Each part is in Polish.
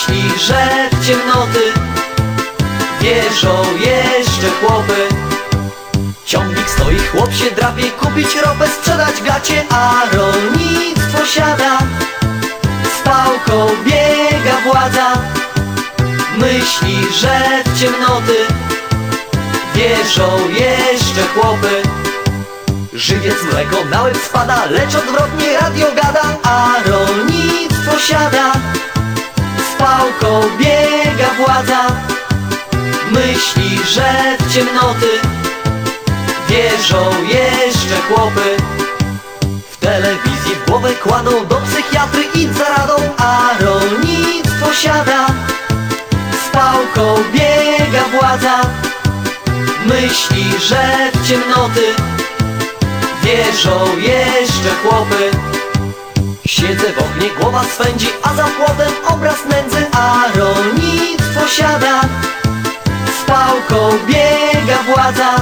Myśli, że w ciemnoty Wierzą jeszcze chłopy. Ciągnik stoi, chłop się drapie Kupić ropę, sprzedać gacie A rolnictwo siada. Z pałką biega władza. Myśli, że w ciemnoty Wierzą jeszcze chłopy. Żywiec mleko na łeb spada Lecz odwrotnie radio gada A rolnictwo siada Z pałką biega władza. Myśli, że w ciemnoty Wierzą jeszcze chłopy. W telewizji w głowę kładą Do psychiatry idź za radą A rolnictwo siada. Z pałką biega władza. Myśli, że w ciemnoty Wierzą jeszcze chłopy Siedzę w oknie, głowa swędzi A za płotem obraz nędzy. A siada Z pałką biega władza.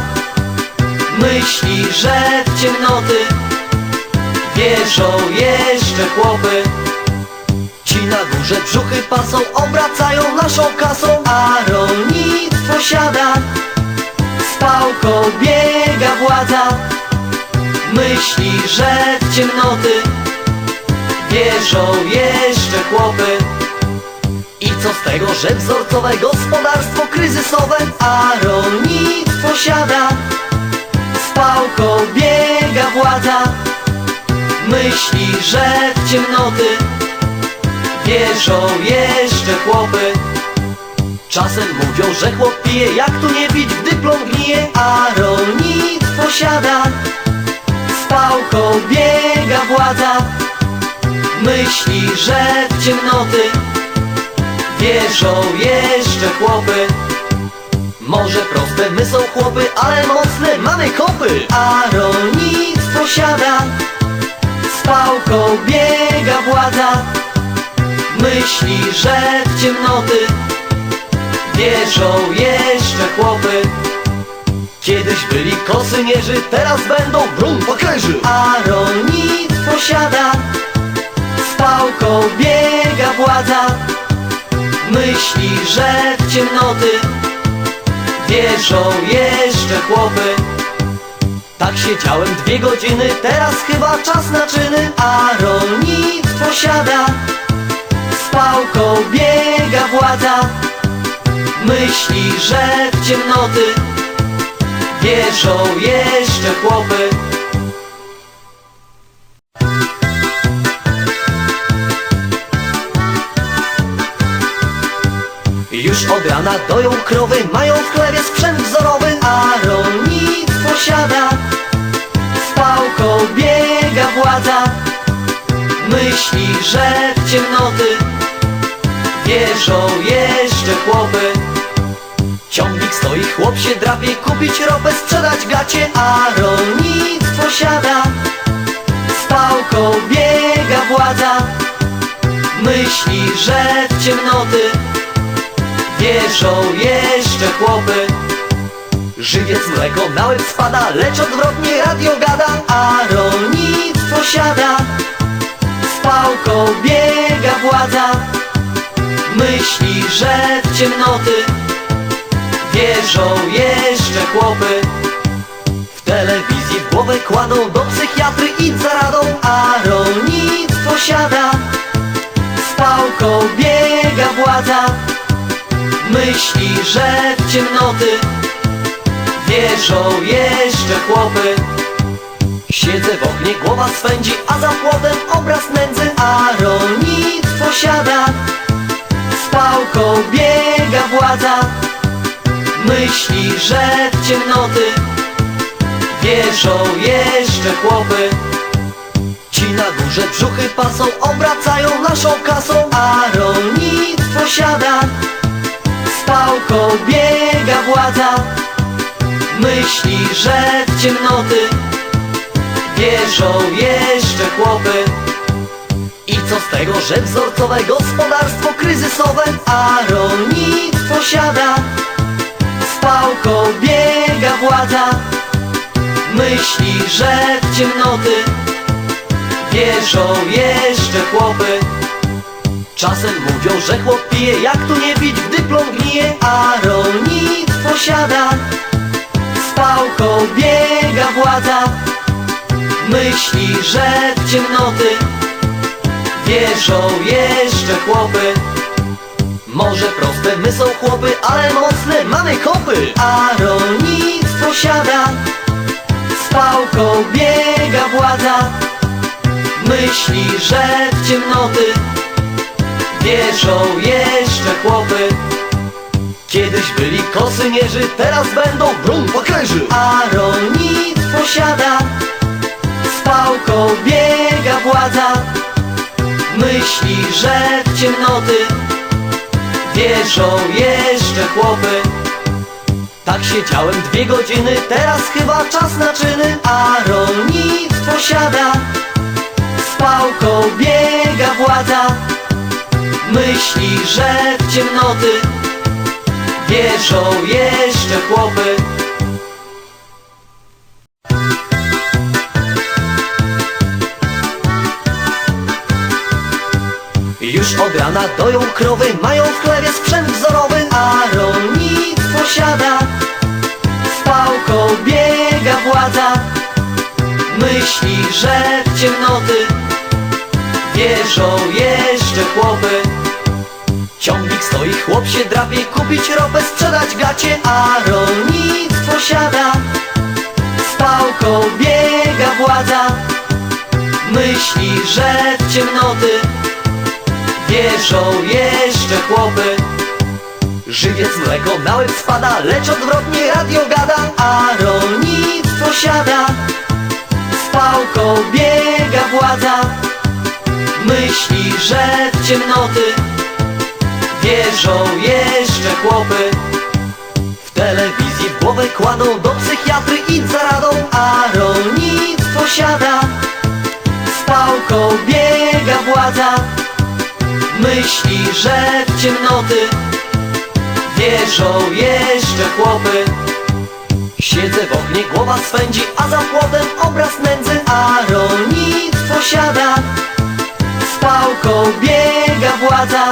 Myśli, że w ciemnoty Wierzą jeszcze chłopy. Ci na górze brzuchy pasą Obracają naszą kasą. A siada Z pałką biega władza. Myśli, że w ciemnoty Wierzą jeszcze chłopy. I co z tego, że wzorcowe gospodarstwo kryzysowe A rolnictwo siada? Z pałką biega władza. Myśli, że w ciemnoty Wierzą jeszcze chłopy. Czasem mówią, że chłop pije Jak tu nie pić, gdy plon gnije A rolnictwo siada. Z pałką biega władza Myśli, że w ciemnoty Wierzą jeszcze chłopy. Może proste my są chłopy Ale mocne mamy kopy. A rolnictwo siada Z pałką biega władza Myśli, że w ciemnoty Wierzą jeszcze chłopy. Kiedyś byli kosymierzy, teraz będą brun pakerzy A rolnictwo siada pałką biega władza. Myśli, że w ciemnoty Wierzą jeszcze chłopy. Tak siedziałem dwie godziny, teraz chyba czas na czyny. A rolnictwo siada Z pałką biega władza. Myśli, że w ciemnoty Wierzą jeszcze chłopy rana doją krowy Mają w chlebie sprzęt wzorowy A rolnictwo siada Z pałką biega władza. Myśli, że w ciemnoty Wierzą jeszcze chłopy. Ciągnik stoi, chłop się drapie Kupić ropę, sprzedać gacie A rolnictwo siada Z pałką biega władza. Myśli, że w ciemnoty Wierzą jeszcze chłopy. Żywiec mleko na łeb spada Lecz odwrotnie radio gada A rolnictwo siada. Z pałką biega władza Myśli, że w ciemnoty. Wierzą jeszcze chłopy. W telewizji w głowę kładą Do psychiatry idź za radą A rolnictwo siada. Z pałką biega władza Myśli, że w ciemnoty Wierzą jeszcze chłopy. Siedzę w oknie, głowa swędzi A za płotem obraz nędzy A siada. Z pałką biega władza Myśli, że w ciemnoty Wierzą jeszcze chłopy. Ci na górze brzuchy pasą Obracają naszą kasą A siada Pałką biega władza. Myśli, że w ciemnoty Wierzą jeszcze chłopy. I co z tego, że wzorcowe gospodarstwo kryzysowe A rolnictwo siada? Z pałką biega władza. Myśli, że w ciemnoty Wierzą jeszcze chłopy Czasem mówią, że chłop pije, jak tu nie pić, gdy plon gnije, a rolnictwo siada. Z pałką biega władza, myśli, że w ciemnoty wierzą jeszcze chłopy. Może proste my są chłopy, ale mocne mamy kopy, a rolnictwo siada. Z pałką biega władza, myśli, że w ciemnoty wierzą jeszcze chłopy. Kiedyś byli kosynierzy, teraz będą brum pokręży, a rolnictwo siada. Z pałką biega władza, myśli, że w ciemnoty wierzą jeszcze chłopy. Tak siedziałem dwie godziny, teraz chyba czas na czyny, a rolnictwo siada. Z pałką biega władza, myśli, że w ciemnoty wierzą jeszcze chłopy. Już od rana doją krowy, mają w chlewie sprzęt wzorowy, a rolnictwo siada. Z pałką biega władza, myśli, że w ciemnoty wierzą jeszcze chłopy. Chłop się drapie, kupić ropę, sprzedać gacie, a rolnictwo siada. Z pałką biega władza, myśli, że w ciemnoty wierzą jeszcze chłopy. Żywiec mleko na łeb spada, lecz odwrotnie radio gada, a rolnictwo siada. Z pałką biega władza, myśli, że w ciemnoty wierzą jeszcze chłopy. W telewizji w głowę kładą, do psychiatry idź za radą, a rolnictwo siada. Z pałką biega władza, myśli, że w ciemnoty wierzą jeszcze chłopy. Siedzę w oknie, głowa swędzi, a za płotem obraz nędzy, a rolnictwo siada. Z pałką biega władza,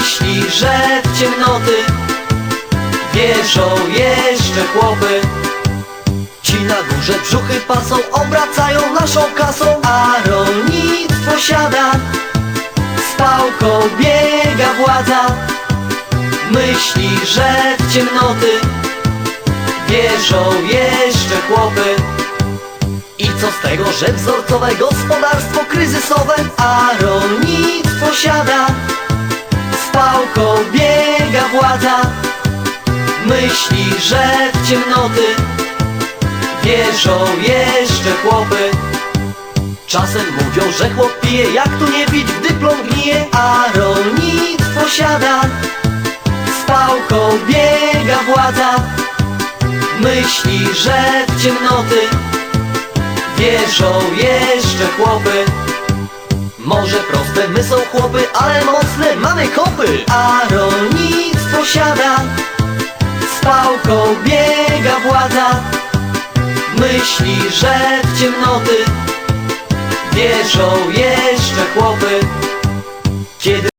myśli, że w ciemnoty wierzą jeszcze chłopy. Ci na górze brzuchy pasą, obracają naszą kasą, a rolnictwo siada. Z pałką biega władza, myśli, że w ciemnoty wierzą jeszcze chłopy. I co z tego, że wzorcowe gospodarstwo kryzysowe, a rolnictwo siada. Z pałką biega władza, myśli, że w ciemnoty wierzą jeszcze chłopy. Czasem mówią, że chłop pije, jak tu nie pić, gdy plon gnije, a rolnictwo siada. Z pałką biega władza, myśli, że w ciemnoty wierzą jeszcze chłopy. Może proste my są chłopy, kopy, a rolnictwo siada. Z pałką biega władza, myśli, że w ciemnoty wierzą jeszcze chłopy. Kiedy